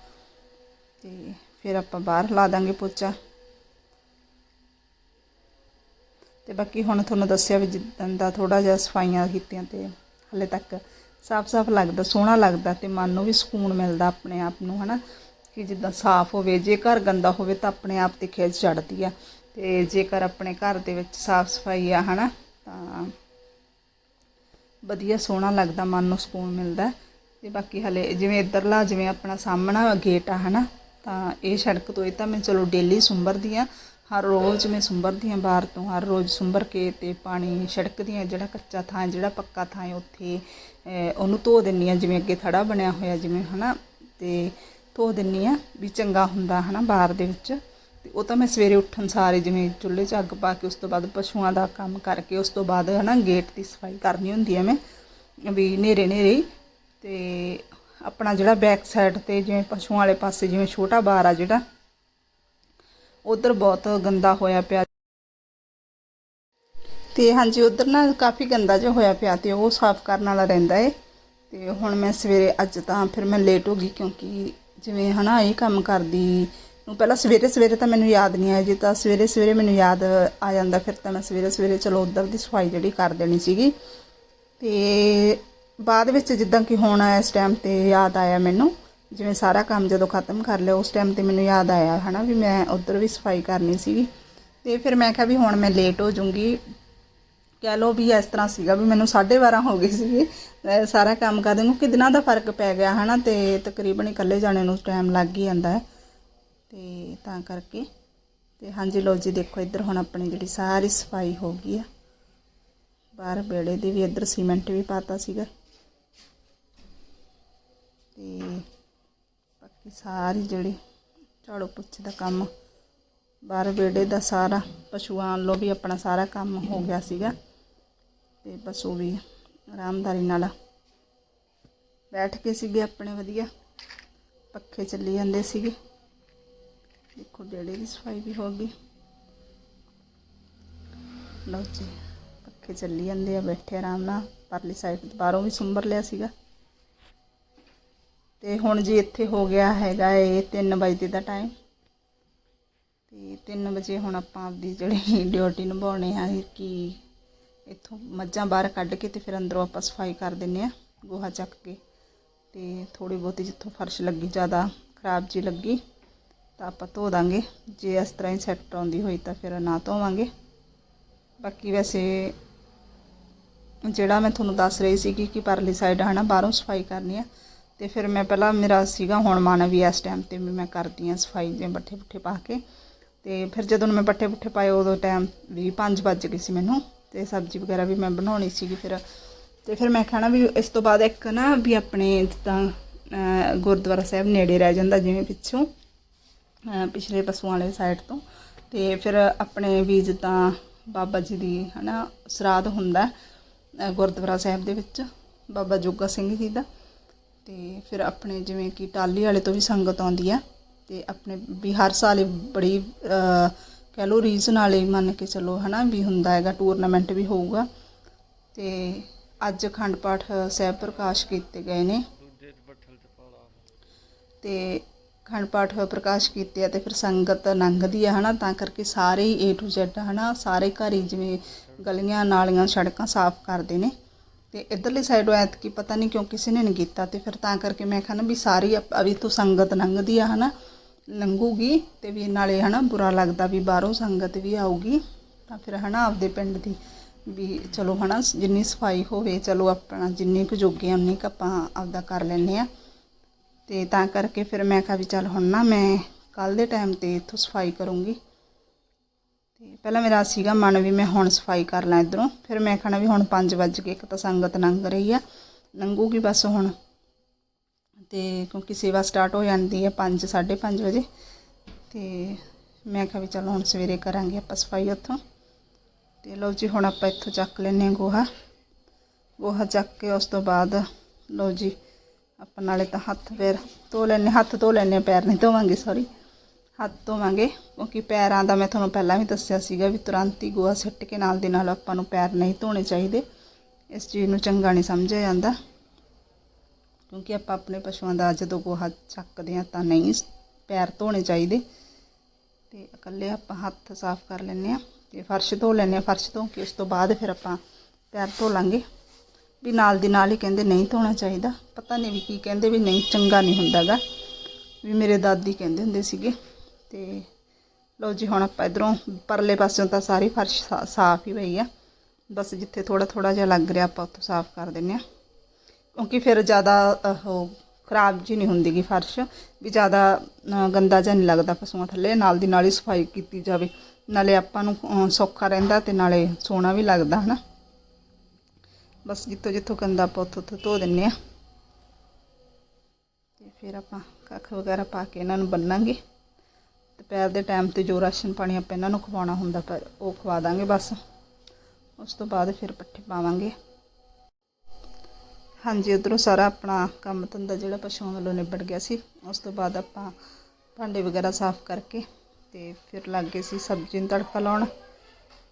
ਤੇ ਫਿਰ ਆਪਾਂ ਬਾਹਰ ਲਾ ਦਾਂਗੇ ਪੋਚਾ। ਤੇ ਬਾਕੀ ਹੁਣ ਤੁਹਾਨੂੰ ਦੱਸਿਆ ਵੀ ਜਿੱਦਾਂ ਦਾ ਥੋੜਾ ਜਿਹਾ ਸਫਾਈਆਂ ਕੀਤੀਆਂ ਤੇ ਹਲੇ ਤੱਕ ਸਾਫ਼-ਸਾਫ਼ ਲੱਗਦਾ, ਸੋਹਣਾ ਲੱਗਦਾ ਤੇ ਮਨ ਨੂੰ ਵੀ ਸਕੂਨ ਮਿਲਦਾ ਆਪਣੇ ਆਪ ਨੂੰ, ਹਨਾ? ਕਿ ਜਿੱਦਾਂ ਸਾਫ਼ ਹੋਵੇ, ਜੇ ਘਰ ਗੰਦਾ ਹੋਵੇ ਤਾਂ ਆਪਣੇ ਆਪ ਤੇ ਖਿੱਚ ਚੜਦੀ ਆ ਤੇ ਜੇਕਰ ਆਪਣੇ ਘਰ ਦੇ ਵਿੱਚ ਸਾਫ਼ ਸਫ਼ਾਈ ਆ, ਹਨਾ, ਤਾਂ ਵਧੀਆ ਸੋਹਣਾ ਲੱਗਦਾ, ਮਨ ਨੂੰ ਸਕੂਨ ਮਿਲਦਾ। ਤੇ ਬਾਕੀ ਹਲੇ ਜਿਵੇਂ ਇੱਧਰਲਾ ਜਿਵੇਂ ਆਪਣਾ ਸਾਹਮਣਾ ਗੇਟ ਆ, ਹਨਾ, ਤਾਂ ਇਹ ਸੜਕ ਤੋਂ ਇਹ ਤਾਂ ਮੈਂ ਚਲੋ ਡੇਲੀ ਸੁੰਬਰਦੀ ਆ ਹਰ ਰੋਜ਼ ਮੈਂ ਸੁੰਬਰਦੀ ਆ ਬਾਹਰ ਤੋਂ, ਹਰ ਰੋਜ਼ ਸੁੰਬਰ ਕੇ ਤੇ ਪਾਣੀ ਛੜਕਦੀ ਆ ਜਿਹੜਾ ਕੱਚਾ ਥਾਂ, ਜਿਹੜਾ ਪੱਕਾ ਥਾਂ ਹੈ ਉੱਥੇ ਉਹਨੂੰ ਧੋ ਦਿੰਨੀ ਆ ਜਿਵੇਂ ਅੱਗੇ ਥੜਾ ਬਣਿਆ ਹੋਇਆ, ਜਿਵੇਂ ਹਨਾ, ਤੇ ਧੋ ਦਿੰਨੀ ਆ ਵੀ ਚੰਗਾ ਹੁੰਦਾ ਹਨਾ ਬਾਹਰ ਦੇ ਵਿੱਚ। ਤੇ ਉਹ ਤਾਂ ਮੈਂ ਸਵੇਰੇ ਉੱਠਣ ਸਾਰੇ ਜਿਵੇਂ ਚੁੱਲ੍ਹੇ 'ਚ ਅੱਗ ਪਾ ਕੇ ਉਸ ਤੋਂ ਬਾਅਦ ਪਸ਼ੂਆਂ ਦਾ ਕੰਮ ਕਰਕੇ ਉਸ ਤੋਂ ਬਾਅਦ ਹਨਾ ਗੇਟ ਦੀ ਸਫ਼ਾਈ ਕਰਨੀ ਹੁੰਦੀ ਹੈ ਮੈਂ, ਵੀ ਨੇਰੇ ਨੇਰੇ ਹੀ। ਤੇ ਆਪਣਾ ਜਿਹੜਾ ਬੈਕ ਸਾਈਡ ਤੇ ਜਿਵੇਂ ਪਸ਼ੂਆਂ ਵਾਲੇ ਪਾਸੇ ਜਿਵੇਂ ਛੋਟਾ ਬਾਰ ਆ ਜਿਹੜਾ ਉਧਰ ਬਹੁਤ ਗੰਦਾ ਹੋਇਆ ਪਿਆ। ਤੇ ਹਾਂਜੀ, ਉਧਰ ਨਾ ਕਾਫੀ ਗੰਦਾ ਜਿਹਾ ਹੋਇਆ ਪਿਆ ਤੇ ਉਹ ਸਾਫ਼ ਕਰਨ ਵਾਲਾ ਰਹਿੰਦਾ ਏ। ਤੇ ਹੁਣ ਮੈਂ ਸਵੇਰੇ ਅੱਜ ਤਾਂ ਫਿਰ ਮੈਂ ਲੇਟ ਹੋ ਗਈ ਕਿਉਂਕਿ ਜਿਵੇਂ ਹਨਾ ਇਹ ਕੰਮ ਕਰਦੀ ਨੂੰ ਪਹਿਲਾਂ ਸਵੇਰੇ ਸਵੇਰੇ ਤਾਂ ਮੈਨੂੰ ਯਾਦ ਨਹੀਂ ਆਇਆ। ਜੇ ਤਾਂ ਸਵੇਰੇ ਸਵੇਰੇ ਮੈਨੂੰ ਯਾਦ ਆ ਜਾਂਦਾ ਫਿਰ ਤਾਂ ਮੈਂ ਸਵੇਰੇ ਸਵੇਰੇ ਚਲੋ ਉਧਰ ਦੀ ਸਫ਼ਾਈ ਜਿਹੜੀ ਕਰ ਦੇਣੀ ਸੀਗੀ। ਤੇ ਬਾਅਦ ਵਿੱਚ ਜਿੱਦਾਂ ਕਿ ਹੁਣ ਇਸ ਟਾਈਮ ਤੇ ਯਾਦ ਆਇਆ ਮੈਨੂੰ। ਜਿਵੇਂ ਸਾਰਾ ਕੰਮ ਜਦੋਂ ਖਤਮ ਕਰ ਲਿਆ, ਉਸ ਟਾਈਮ ਤੇ ਮੈਨੂੰ ਯਾਦ ਆਇਆ ਹਨਾ ਵੀ ਮੈਂ ਉਧਰ ਵੀ ਸਫ਼ਾਈ ਕਰਨੀ ਸੀਗੀ। ਤੇ ਫਿਰ ਮੈਂ ਕਿਹਾ ਵੀ ਹੁਣ ਮੈਂ ਲੇਟ ਹੋ ਜਾਊਂਗੀ। ਕਹਿ ਲਓ ਵੀ ਇਸ ਤਰ੍ਹਾਂ ਸੀਗਾ ਵੀ ਮੈਨੂੰ 12:30 ਹੋ ਗਏ ਸੀਗੇ। ਸਾਰਾ ਕੰਮ ਕਰ ਦਿੰਗਾ ਕਿ ਦਿਨਾਂ ਦਾ ਫ਼ਰਕ ਪੈ ਗਿਆ ਹਨਾ ਤੇ ਤਕਰੀਬਨ ਇਕੱਲੇ ਜਾਣੇ ਨੂੰ ਟਾਈਮ ਲੱਗ ਹੀ ਜਾਂਦਾ ਹੈ। ਤੇ ਤਾਂ ਕਰਕੇ ਤੇ ਹਾਂਜੀ ਲੋ ਜੀ, ਦੇਖੋ ਇੱਧਰ ਹੁਣ ਆਪਣੀ ਜਿਹੜੀ ਸਾਰੀ ਸਫ਼ਾਈ ਹੋ ਗਈ ਆ। ਬਾਹਰ ਬੇੜੇ ਦੀ ਵੀ ਇੱਧਰ ਸੀਮੈਂਟ ਵੀ ਪਾਤਾ ਸੀਗਾ। ਤੇ ਬਾਕੀ ਸਾਰੀ ਜਿਹੜੀ ਝਾੜੂ ਪੋਚੇ ਦਾ ਕੰਮ, ਬਾਹਰ ਵਿਹੜੇ ਦਾ ਸਾਰਾ, ਪਸ਼ੂਆਂ ਵੱਲੋਂ ਵੀ ਆਪਣਾ ਸਾਰਾ ਕੰਮ ਹੋ ਗਿਆ ਸੀਗਾ। ਤੇ ਪਸ਼ੂ ਵੀ ਆਰਾਮਦਾਰੀ ਨਾਲ ਬੈਠ ਕੇ ਸੀਗੇ ਆਪਣੇ ਵਧੀਆ, ਪੱਖੇ ਚੱਲੀ ਜਾਂਦੇ ਸੀਗੇ। ਦੇਖੋ ਬੇੜੇ ਦੀ ਸਫ਼ਾਈ ਵੀ ਹੋ ਗਈ। ਲਓ ਜੀ, ਪੱਖੇ ਚੱਲੀ ਜਾਂਦੇ ਆ, ਬੈਠੇ ਆਰਾਮ ਨਾਲ, ਪਰਲੀ ਸਾਈਡ ਬਾਹਰੋਂ ਵੀ ਸੁੰਬਰ ਲਿਆ ਸੀਗਾ। ਤੇ ਹੁਣ ਜੀ ਇੱਥੇ ਹੋ ਗਿਆ ਹੈਗਾ ਇਹ 3 ਵਜੇ ਦਾ ਟਾਈਮ ਤੇ 3 ਵਜੇ ਹੁਣ ਆਪਾਂ ਆਪਦੀ ਜਿਹੜੀ ਡਿਊਟੀ ਨਿਭਾਉਣੇ ਆ ਕਿ ਇੱਥੋਂ ਮੱਝਾਂ ਬਾਹਰ ਕੱਢ ਕੇ ਤੇ ਫਿਰ ਅੰਦਰੋਂ ਆਪਾਂ ਸਫ਼ਾਈ ਕਰ ਦਿੰਨੇ ਆ, ਗੋਹਾ ਚੱਕ ਕੇ। ਤੇ ਥੋੜੀ ਬਹੁਤੀ ਜਿੱਥੋਂ ਫਰਸ਼ ਲੱਗੀ, ਜ਼ਿਆਦਾ ਖਰਾਬ ਜੀ ਲੱਗੀ, ਤਾਂ ਆਪਾਂ ਧੋ ਦਾਂਗੇ। ਜੇ ਇਸ ਤਰ੍ਹਾਂ ਹੀ ਸੈੱਟ ਆਉਂਦੀ ਹੋਈ ਤਾਂ ਫਿਰ ਨਾ ਧੋਵਾਂਗੇ। ਬਾਕੀ ਵੈਸੇ ਜਿਹੜਾ ਮੈਂ ਤੁਹਾਨੂੰ ਦੱਸ ਰਹੀ ਸੀ ਕਿ ਪਰਲੀ ਸਾਈਡ ਹਨਾ, ਬਾਹਰੋਂ ਸਫ਼ਾਈ ਕਰਨੀ ਆ ਤੇ ਫਿਰ ਮੈਂ ਪਹਿਲਾਂ ਮੇਰਾ ਸੀਗਾ ਹੁਣ ਮਨ ਵੀ ਇਸ ਟਾਈਮ ਤੇ ਵੀ ਮੈਂ ਕਰਦੀ ਆ ਸਫ਼ਾਈ ਜਿਵੇਂ ਬੱਠੇ ਪੁੱਠੇ ਪਾ ਕੇ। ਤੇ ਫਿਰ ਜਦੋਂ ਮੈਂ ਬੱਠੇ ਪੁੱਠੇ ਪਾਏ ਉਦੋਂ ਟਾਈਮ ਵੀ 5 ਵੱਜ ਗਏ ਸੀ ਮੈਨੂੰ ਤੇ ਸਬਜ਼ੀ ਵਗੈਰਾ ਵੀ ਮੈਂ ਬਣਾਉਣੀ ਸੀਗੀ ਫਿਰ। ਤੇ ਫਿਰ ਮੈਂ ਖਾਣਾ ਵੀ ਇਸ ਤੋਂ ਬਾਅਦ ਇੱਕ ਨਾ ਵੀ ਆਪਣੇ ਜਿੱਦਾਂ ਗੁਰਦੁਆਰਾ ਸਾਹਿਬ ਨੇੜੇ ਰਹਿ ਜਾਂਦਾ ਜਿਵੇਂ ਪਿੱਛੋਂ ਪਿਛਲੇ ਪਸ਼ੂਆਂ ਵਾਲੇ ਸਾਈਡ ਤੋਂ। ਤੇ ਫਿਰ ਆਪਣੇ ਵੀ ਜਿੱਦਾਂ ਬਾਬਾ ਜੀ ਦੀ ਹਨਾ ਸਰਾਧ ਹੁੰਦਾ ਗੁਰਦੁਆਰਾ ਸਾਹਿਬ ਦੇ ਵਿੱਚ, ਬਾਬਾ ਜੋਗਾ ਸਿੰਘ ਜੀ ਦਾ। ਅਤੇ ਫਿਰ ਆਪਣੇ ਜਿਵੇਂ ਕਿ ਟਾਲੀ ਵਾਲੇ ਤੋਂ ਵੀ ਸੰਗਤ ਆਉਂਦੀ ਆ ਅਤੇ ਆਪਣੇ ਵੀ ਹਰ ਸਾਲ ਬੜੀ ਕਹਿ ਲਓ ਰੀਜ਼ਨ ਵਾਲੇ ਮੰਨ ਕੇ ਚੱਲੋ ਨਾ ਵੀ ਹੁੰਦਾ ਹੈਗਾ ਟੂਰਨਾਮੈਂਟ ਵੀ ਹੋਊਗਾ। ਅਤੇ ਅੱਜ ਅਖੰਡ ਪਾਠ ਸਾਹਿਬ ਪ੍ਰਕਾਸ਼ ਕੀਤੇ ਗਏ ਨੇ। ਤੇ ਅਖੰਡ ਪਾਠ ਪ੍ਰਕਾਸ਼ ਕੀਤੇ ਆ ਤੇ ਫਿਰ ਸੰਗਤ ਲੰਘਦੀ ਆ ਹਨਾ, ਤਾਂ ਕਰਕੇ ਸਾਰੇ ਹੀ A to Z ਹਨਾ, ਸਾਰੇ ਘਰ ਹੀ ਜਿਵੇਂ ਗਲੀਆਂ ਨਾਲੀਆਂ ਸੜਕਾਂ ਸਾਫ਼ ਕਰਦੇ ਨੇ। ਤੇ ਇਧਰਲੀ ਸਾਈਡੋਂ ਐਤਕੀ ਪਤਾ ਨਹੀਂ ਕਿਉਂ ਕਿਸੇ ਨੇ ਨਹੀਂ ਕੀਤਾ ਤੇ ਫਿਰ ਤਾਂ ਕਰਕੇ ਮੈਂ ਕਿਹਾ ਨਾ ਵੀ ਸਾਰੀ ਅਭੀ ਤੋਂ ਸੰਗਤ ਲੰਘਦੀ ਆ ਹਨਾ, ਲੰਘੂਗੀ ਤੇ ਵੀ ਨਾਲੇ ਹਨਾ ਬੁਰਾ ਲੱਗਦਾ ਵੀ ਬਾਹਰੋਂ ਸੰਗਤ ਵੀ ਆਊਗੀ, ਤਾਂ ਫਿਰ ਹਨਾ ਆਪਦੇ ਪਿੰਡ ਦੀ ਵੀ ਚਲੋ ਹਨਾ ਜਿੰਨੀ ਸਫ਼ਾਈ ਹੋਵੇ ਚਲੋ ਆਪਣਾ ਜਿੰਨੀ ਕੁ ਜੋਗੇ ਆ ਉਨੀ ਕੁ ਆਪਾਂ ਆਪਦਾ ਕਰ ਲੈਂਦੇ ਆ। ਤੇ ਤਾਂ ਕਰਕੇ ਫਿਰ ਮੈਂ ਕਿਹਾ ਵੀ ਚੱਲ ਹੁਣ ਨਾ ਮੈਂ ਕੱਲ ਦੇ ਟਾਈਮ ਤੇ ਇੱਥੋਂ ਸਫ਼ਾਈ ਕਰੂੰਗੀ। ਤੇ ਪਹਿਲਾਂ ਮੇਰਾ ਸੀਗਾ ਮਨ ਵੀ ਮੈਂ ਹੁਣ ਸਫ਼ਾਈ ਕਰ ਲਾਂ ਇਧਰੋਂ। ਫਿਰ ਮੈਂ ਕਹਣਾ ਵੀ ਹੁਣ 5 ਵਜ ਗਏ, ਇੱਕ ਤਾਂ ਸੰਗਤ ਲੰਘ ਰਹੀ ਆ। ਲੰਘੂਗੀ ਬਸ ਹੁਣ। ਤੇ ਕਿਉਂਕਿ ਸੇਵਾ ਸਟਾਰਟ ਹੋ ਜਾਂਦੀ ਹੈ 5 5:30 ਵਜੇ। ਤੇ ਮੈਂ ਕਿਹਾ ਵੀ ਚਲੋ ਹੁਣ ਸਵੇਰੇ ਕਰਾਂਗੇ ਆਪਾਂ ਸਫ਼ਾਈ ਉੱਥੋਂ। ਤੇ ਲਓ ਜੀ, ਹੁਣ ਆਪਾਂ ਇੱਥੋਂ ਚੱਕ ਲੈਨੇ ਹਾਂ ਗੋਹਾ। ਗੋਹਾ ਚੱਕ ਕੇ ਉਸ ਤੋਂ ਬਾਅਦ ਲਓ ਜੀ, ਆਪਾਂ ਨਾਲੇ ਤਾਂ ਹੱਥ ਪੈਰ ਧੋ ਲੈਨੇ ਹੱਥ ਧੋ ਲੈਨੇ ਪੈਰ ਨਹੀਂ ਧੋਵਾਂਗੇ ਸੌਰੀ ਹੱਥ ਧੋਵਾਂਗੇ, ਕਿਉਂਕਿ ਪੈਰਾਂ ਦਾ ਮੈਂ ਤੁਹਾਨੂੰ ਪਹਿਲਾਂ ਵੀ ਦੱਸਿਆ ਸੀਗਾ ਵੀ ਤੁਰੰਤ ਹੀ ਗੋਹਾ ਸਿੱਟ ਕੇ ਨਾਲ ਦੇ ਨਾਲ ਆਪਾਂ ਨੂੰ ਪੈਰ ਨਹੀਂ ਧੋਣੇ ਚਾਹੀਦੇ। ਇਸ ਚੀਜ਼ ਨੂੰ ਚੰਗਾ ਨਹੀਂ ਸਮਝਿਆ ਜਾਂਦਾ। ਕਿਉਂਕਿ ਆਪਾਂ ਆਪਣੇ ਪਸ਼ੂਆਂ ਦਾ ਜਦੋਂ ਗੋਹਾ ਚੱਕਦੇ ਆ ਤਾਂ ਨਹੀਂ ਪੈਰ ਧੋਣੇ ਚਾਹੀਦੇ। ਤੇ ਇਕੱਲੇ ਆਪਾਂ ਹੱਥ ਸਾਫ਼ ਕਰ ਲੈਂਦੇ ਆ ਤੇ ਫਰਸ਼ ਧੋ ਲੈਂਦੇ ਆ ਫਰਸ਼ ਧੋ ਕੇ ਉਸ ਤੋਂ ਬਾਅਦ ਫਿਰ ਆਪਾਂ ਪੈਰ ਧੋ ਲਾਂਗੇ। ਵੀ ਨਾਲ ਦੀ ਨਾਲ ਹੀ ਕਹਿੰਦੇ ਨਹੀਂ ਧੋਣਾ ਚਾਹੀਦਾ। ਪਤਾ ਨਹੀਂ ਵੀ ਕੀ ਕਹਿੰਦੇ ਵੀ ਨਹੀਂ, ਚੰਗਾ ਨਹੀਂ ਹੁੰਦਾਗਾ। ਵੀ ਮੇਰੇ ਦਾਦੀ ਕਹਿੰਦੇ ਹੁੰਦੇ ਸੀਗੇ ਤੇ ਲਓ ਜੀ, ਹੁਣ ਆਪਾਂ ਇਧਰੋਂ ਪਰਲੇ ਪਾਸਿਓਂ ਤਾਂ ਸਾਰੀ ਫਰਸ਼ ਸਾ- ਸਾਫ਼ ਹੀ ਪਈ ਆ। ਬਸ ਜਿੱਥੇ ਥੋੜਾ ਥੋੜਾ ਜਿਹਾ ਲੱਗ ਰਿਹਾ, ਆਪਾਂ ਉੱਥੋਂ ਸਾਫ਼ ਕਰ ਦਿੰਨੇ ਆ। ਕਿਉਂਕਿ ਫਿਰ ਜ਼ਿਆਦਾ ਉਹ ਖਰਾਬ ਜੀ ਨਹੀਂ ਹੁੰਦੀਗੀ ਫਰਸ਼, ਵੀ ਜ਼ਿਆਦਾ ਗੰਦਾ ਜਿਹਾ ਨਹੀਂ ਲੱਗਦਾ ਪਸ਼ੂਆਂ ਥੱਲੇ। ਨਾਲ ਦੀ ਨਾਲ ਹੀ ਸਫ਼ਾਈ ਕੀਤੀ ਜਾਵੇ। ਨਾਲੇ ਆਪਾਂ ਨੂੰ ਸੌਖਾ ਰਹਿੰਦਾ ਤੇ ਨਾਲੇ ਸੋਹਣਾ ਵੀ ਲੱਗਦਾ, ਹਨਾ? ਬਸ ਜਿੱਥੋਂ ਜਿੱਥੋਂ ਗੰਦਾ ਆਪਾਂ ਉੱਥੋਂ ਉੱਥੋਂ ਧੋ ਦਿੰਨੇ ਆ। ਤੇ ਫਿਰ ਆਪਾਂ ਕੱਖ ਵਗੈਰਾ ਪਾ ਕੇ ਇਹਨਾਂ ਨੂੰ ਬੰਨਾਂਗੇ। ਦੁਪਹਿਰ ਦੇ ਟਾਈਮ ਤੇ ਜੋ ਰਾਸ਼ਨ ਪਾਣੀ ਆਪਾਂ ਇਹਨਾਂ ਨੂੰ ਖਵਾਉਣਾ ਹੁੰਦਾ ਪਰ ਉਹ ਖਵਾ ਦਾਂਗੇ ਬਸ। ਉਸ ਤੋਂ ਬਾਅਦ ਫਿਰ ਪੱਠੇ ਪਾਵਾਂਗੇ। ਹਾਂਜੀ, ਉਧਰੋਂ ਸਾਰਾ ਆਪਣਾ ਕੰਮ ਧੰਦਾ ਜਿਹੜਾ ਪਸ਼ੂਆਂ ਵੱਲੋਂ ਨਿਬੜ ਗਿਆ ਸੀ, ਉਸ ਤੋਂ ਬਾਅਦ ਆਪਾਂ ਭਾਂਡੇ ਵਗੈਰਾ ਸਾਫ਼ ਕਰਕੇ ਤੇ ਫਿਰ ਲੱਗ ਗਏ ਸੀ ਸਬਜ਼ੀ ਨੂੰ ਤੜਕਾ ਲਾਉਣ।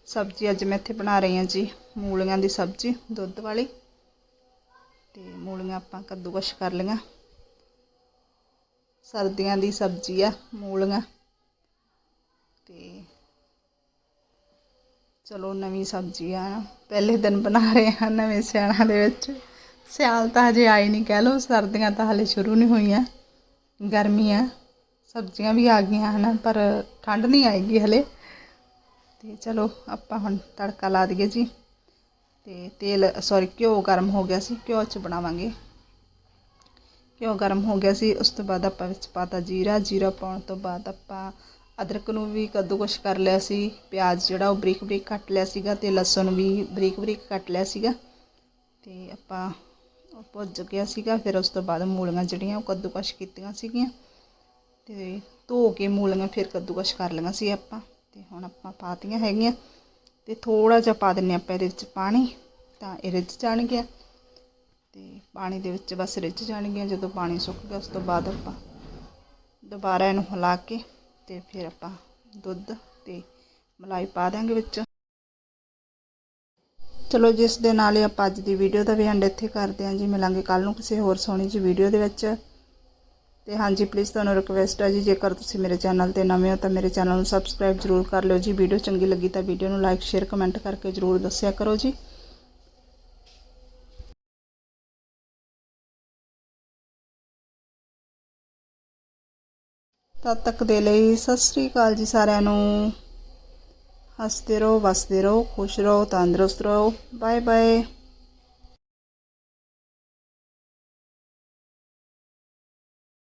ਸਬਜ਼ੀ ਅੱਜ ਮੈਂ ਇੱਥੇ ਬਣਾ ਰਹੀ ਹਾਂ ਜੀ, ਮੂਲੀਆਂ ਦੀ ਸਬਜ਼ੀ, ਦੁੱਧ ਵਾਲੀ। ਤੇ ਮੂਲੀਆਂ ਆਪਾਂ ਕੱਦੂਕਸ਼ ਕਰ ਲਈਆਂ। ਸਰਦੀਆਂ ਦੀ ਸਬਜ਼ੀ ਆ ਮੂਲੀਆਂ। ਤੇ ਚਲੋ ਨਵੀਂ ਸਬਜ਼ੀ ਆ, ਪਹਿਲੇ ਦਿਨ ਬਣਾ ਰਹੇ ਹਾਂ ਨਵੇਂ ਸਿਆਲਾਂ ਦੇ ਵਿੱਚ। ਸਿਆਲ ਤਾਂ ਹਜੇ ਆਈ ਨਹੀਂ ਕਹਿ ਲਓ, ਸਰਦੀਆਂ ਤਾਂ ਹਲੇ ਸ਼ੁਰੂ ਨਹੀਂ ਹੋਈਆਂ। ਗਰਮੀਆਂ ਸਬਜ਼ੀਆਂ ਵੀ ਆ ਗਈਆਂ ਹਨ, ਪਰ ਠੰਡ ਨਹੀਂ ਆਏਗੀ ਹਲੇ। ਤੇ ਚਲੋ ਆਪਾਂ ਹੁਣ ਤੜਕਾ ਲਾ ਦਈਏ ਜੀ। ਤੇ ਤੇਲ ਸੌਰੀ ਘਿਓ ਗਰਮ ਹੋ ਗਿਆ ਸੀ, ਘਿਓ 'ਚ ਬਣਾਵਾਂਗੇ। ਘਿਓ ਗਰਮ ਹੋ ਗਿਆ ਸੀ, ਉਸ ਤੋਂ ਬਾਅਦ ਆਪਾਂ ਵਿੱਚ ਪਾਤਾ ਜੀਰਾ ਜੀਰਾ ਪਾਉਣ ਤੋਂ ਬਾਅਦ ਆਪਾਂ ਅਦਰਕ ਨੂੰ ਵੀ ਕੱਦੂਕਸ਼ ਕਰ ਲਿਆ ਸੀ, ਪਿਆਜ਼ ਜਿਹੜਾ ਉਹ ਬਰੀਕ ਬਰੀਕ ਕੱਟ ਲਿਆ ਸੀਗਾ ਤੇ ਲਸਣ ਵੀ ਬਰੀਕ ਬਰੀਕ ਕੱਟ ਲਿਆ ਸੀਗਾ। ਤੇ ਆਪਾਂ ਉਹ ਭੁੱਜ ਗਿਆ ਸੀਗਾ, ਫਿਰ ਉਸ ਤੋਂ ਬਾਅਦ ਮੂਲੀਆਂ ਜਿਹੜੀਆਂ ਉਹ ਕੱਦੂਕਸ਼ ਕੀਤੀਆਂ ਸੀਗੀਆਂ। ਤੇ ਧੋ ਕੇ ਮੂਲੀਆਂ ਫਿਰ ਕੱਦੂਕਸ਼ ਕਰ ਲਈਆਂ ਸੀ ਆਪਾਂ। ਤੇ ਹੁਣ ਆਪਾਂ ਪਾਤੀਆਂ ਹੈਗੀਆਂ। ਤੇ ਥੋੜਾ ਜਿਹਾ ਪਾ ਦਿੰਨੇ ਆਪਾਂ ਇਹਦੇ ਵਿੱਚ ਪਾਣੀ, ਤਾਂ ਇਹ ਰਿੱਝ ਜਾਣਗੀਆਂ ਤੇ ਪਾਣੀ ਦੇ ਵਿੱਚ ਬਸ ਰਿੱਝ ਜਾਣਗੀਆਂ ਜਦੋਂ ਪਾਣੀ ਸੁੱਕ ਗਿਆ ਉਸ ਤੋਂ ਬਾਅਦ ਆਪਾਂ ਦੁਬਾਰਾ ਇਹਨੂੰ ਹਿਲਾ ਕੇ ਤੇ ਫਿਰ ਆਪਾਂ ਦੁੱਧ ਤੇ ਮਲਾਈ ਪਾ ਦਾਂਗੇ ਵਿੱਚ। ਚਲੋ ਜਿਸ ਦੇ ਨਾਲ ਹੀ ਆਪਾਂ ਅੱਜ ਦੀ ਵੀਡੀਓ ਦਾ ਵੀ ਐਂਡ ਇੱਥੇ ਕਰਦੇ ਹਾਂ ਜੀ। ਮਿਲਾਂਗੇ ਕੱਲ ਨੂੰ ਕਿਸੇ ਹੋਰ ਸੋਹਣੀ ਜੀ ਵੀਡੀਓ ਦੇ ਵਿੱਚ। ਤੇ ਹਾਂਜੀ ਪਲੀਜ਼ ਤੁਹਾਨੂੰ ਰਿਕਵੈਸਟ ਹੈ ਜੀ। ਜੇਕਰ ਤੁਸੀਂ ਮੇਰੇ ਚੈਨਲ ਤੇ ਨਵੇਂ ਹੋ ਤਾਂ ਮੇਰੇ ਚੈਨਲ ਨੂੰ ਸਬਸਕ੍ਰਾਈਬ ਜਰੂਰ ਕਰ ਲਿਓ ਜੀ। ਵੀਡੀਓ ਚੰਗੀ ਲੱਗੀ ਤਾਂ ਵੀਡੀਓ ਨੂੰ ਲਾਈਕ ਸ਼ੇਅਰ ਕਮੈਂਟ ਕਰਕੇ ਜਰੂਰ ਦੱਸਿਆ ਕਰੋ ਜੀ। ਤਦ ਤੱਕ ਦੇ ਲਈ ਸਤਿ ਸ੍ਰੀ ਅਕਾਲ ਜੀ ਸਾਰਿਆਂ ਨੂੰ। ਹੱਸਦੇ ਰਹੋ, ਵਸਦੇ ਰਹੋ, ਖੁਸ਼ ਰਹੋ, ਤੰਦਰੁਸਤ ਰਹੋ। Bye bye